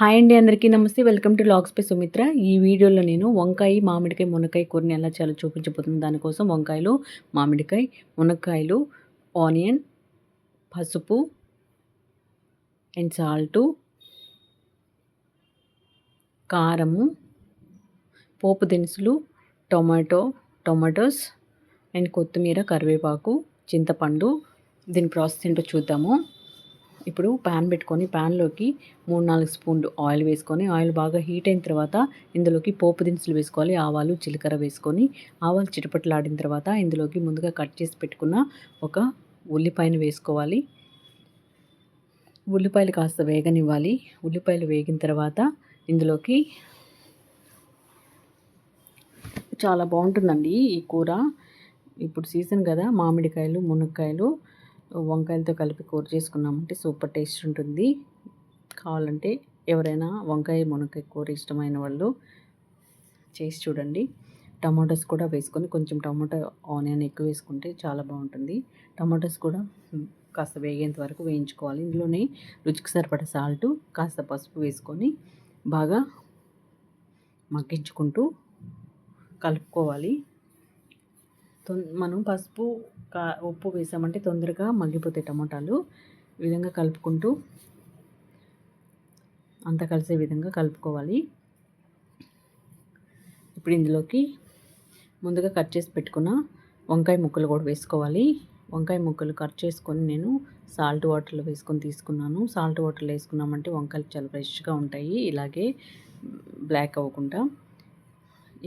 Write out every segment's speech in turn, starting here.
Hi అండి అందరికీ నమస్తే. Welcome to logs by Sumitra. ఈ వీడియోలో నేను వంకాయ మామిడికాయ మునక్కాయ కూరని ఎలా చేయాలో చూపించబోతున్నాను దానికోసం వంకాయలు మామిడికాయ మునక్కాయలు ఆనియన్ పసుపు అండ్ సాల్టు కారము పోపు దినుసులు టొమాటో టొమాటోస్ అండ్ కొత్తిమీర కరివేపాకు చింతపండు. దీని ప్రాసెస్ ఏంటో చూద్దాము. ఇప్పుడు ప్యాన్ పెట్టుకొని ప్యాన్లోకి మూడు నాలుగు స్పూన్లు ఆయిల్ వేసుకొని ఆయిల్ బాగా హీట్ అయిన తర్వాత ఇందులోకి పోపు దినుసులు వేసుకోవాలి ఆవాలు జీలకర్ర వేసుకొని ఆవాలు చిటపట్లాడిన తర్వాత ఇందులోకి ముందుగా కట్ చేసి పెట్టుకున్న ఒక ఉల్లిపాయను వేసుకోవాలి. ఉల్లిపాయలు కాస్త వేగనివ్వాలి. ఉల్లిపాయలు వేగిన తర్వాత ఇందులోకి చాలా బాగుంటుందండి ఈ కూర. ఇప్పుడు సీజన్ కదా మామిడికాయలు మునక్కాయలు వంకాయలతో కలిపి కూర చేసుకున్నామంటే సూపర్ టేస్ట్ ఉంటుంది. కావాలంటే ఎవరైనా వంకాయ మునక్కాయ కూర ఇష్టమైన వాళ్ళు చేసి చూడండి. టమాటోస్ కూడా వేసుకొని కొంచెం టమాటో ఆనియన్ ఎక్కువ వేసుకుంటే చాలా బాగుంటుంది. టమాటోస్ కూడా కాస్త వేగేంత వరకు వేయించుకోవాలి. ఇందులోనే రుచికి సరిపడ సాల్ట్ కాస్త పసుపు వేసుకొని బాగా మగ్గించుకుంటూ కలుపుకోవాలి. మనం పసుపు కా ఉప్పు వేసామంటే తొందరగా మగ్గిపోతాయి టమాటాలు. ఈ విధంగా కలుపుకుంటూ అంతా కలిసే విధంగా కలుపుకోవాలి. ఇప్పుడు ఇందులోకి ముందుగా కట్ చేసి పెట్టుకున్న వంకాయ ముక్కలు కూడా వేసుకోవాలి. వంకాయ ముక్కలు కట్ చేసుకొని నేను సాల్ట్ వాటర్లో వేసుకొని తీసుకున్నాను. సాల్ట్ వాటర్లో వేసుకున్నామంటే వంకాయలు చాలా ఫ్రెష్గా ఉంటాయి. ఇలాగే బ్లాక్ అవ్వకుండా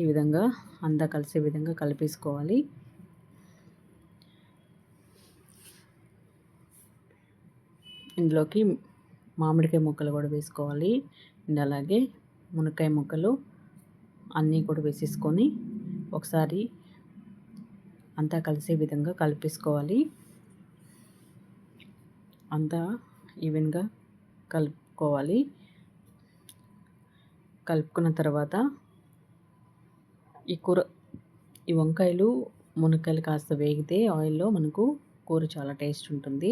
ఈ విధంగా అంతా కలిసే విధంగా కలిపేసుకోవాలి. ఇందులోకి మామిడికాయ ముక్కలు కూడా వేసుకోవాలి. అండ్ అలాగే మునక్కాయ ముక్కలు అన్నీ కూడా వేసేసుకొని ఒకసారి అంతా కలిసే విధంగా కలిపేసుకోవాలి. అంతా ఈవెన్గా కలుపుకోవాలి. కలుపుకున్న తర్వాత ఈ కూర ఈ వంకాయలు మునక్కాయలు కాస్త వేగితే ఆయిల్లో మనకు కూర చాలా టేస్ట్ ఉంటుంది.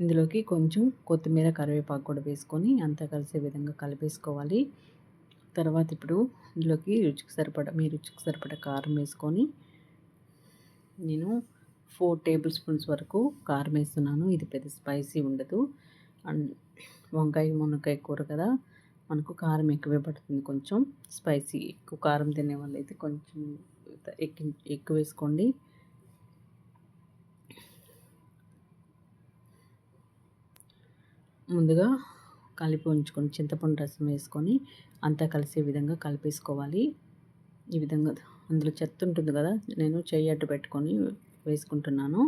ఇందులోకి కొంచెం కొత్తిమీర కరివేపాకు కూడా వేసుకొని అంతా కలిసే విధంగా కలిపేసుకోవాలి. తర్వాత ఇప్పుడు ఇందులోకి రుచికి సరిపడ మీ రుచికి సరిపడ కారం వేసుకొని నేను ఫోర్ టేబుల్ స్పూన్స్ వరకు కారం వేస్తున్నాను. ఇది పెద్ద స్పైసీ ఉండదు. అండ్ వంకాయ మునక్కాయ కూర కదా మనకు కారం ఎక్కువే పడుతుంది కొంచెం. స్పైసీ ఎక్కువ కారం తినే వాళ్ళైతే కొంచెం ఎక్కువ వేసుకోండి. ముందుగా కలిపి ఉంచుకొని చింతపండు రసం వేసుకొని అంతా కలిసే విధంగా కలిపేసుకోవాలి. ఈ విధంగా అందులో చెత్త ఉంటుంది కదా నేను చెయ్యి అడ్డు పెట్టుకొని వేసుకుంటున్నాను.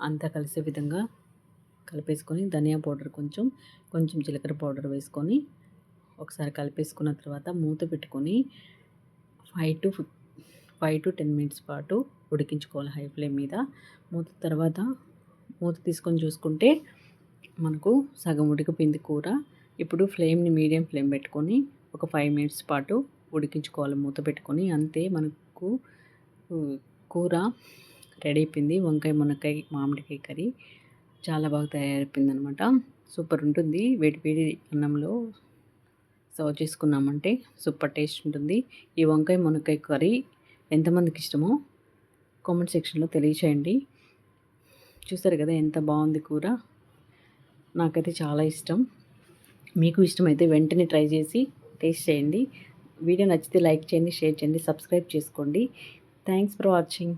అంతా కలిసే విధంగా కలిపేసుకొని ధనియా పౌడర్ కొంచెం కొంచెం జీలకర్ర పౌడర్ వేసుకొని ఒకసారి కలిపేసుకున్న తర్వాత మూత పెట్టుకొని five to five to ten minutes పాటు ఉడికించుకోవాలి హై ఫ్లేమ్ మీద. మూత తర్వాత మూత తీసుకొని చూసుకుంటే మనకు సగం ఉడికిపోయింది కూర. ఇప్పుడు ఫ్లేమ్ని మీడియం ఫ్లేమ్ పెట్టుకొని ఒక ఫైవ్ మినిట్స్ పాటు ఉడికించుకోవాలి. మూత పెట్టుకొని అంతే మనకు కూర రెడీ అయిపోయింది. వంకాయ మునక్కాయ మామిడికాయ కర్రీ చాలా బాగా తయారైపోయింది అనమాట సూపర్ ఉంటుంది. వేడి వేడి అన్నంలో సర్వ్ చేసుకున్నామంటే సూపర్ టేస్ట్ ఉంటుంది. ఈ వంకాయ మునక్కాయ కర్రీ ఎంతమందికి ఇష్టమో కామెంట్ సెక్షన్లో తెలియచేయండి. చూసారు కదా ఎంత బాగుంది కూర? నాకైతే చాలా ఇష్టం. మీకు ఇష్టమైతే వెంటనే ట్రై చేసి టేస్ట్ చేయండి. వీడియో నచ్చితే లైక్ చేయండి షేర్ చేయండి సబ్స్క్రైబ్ చేసుకోండి. Thanks for watching.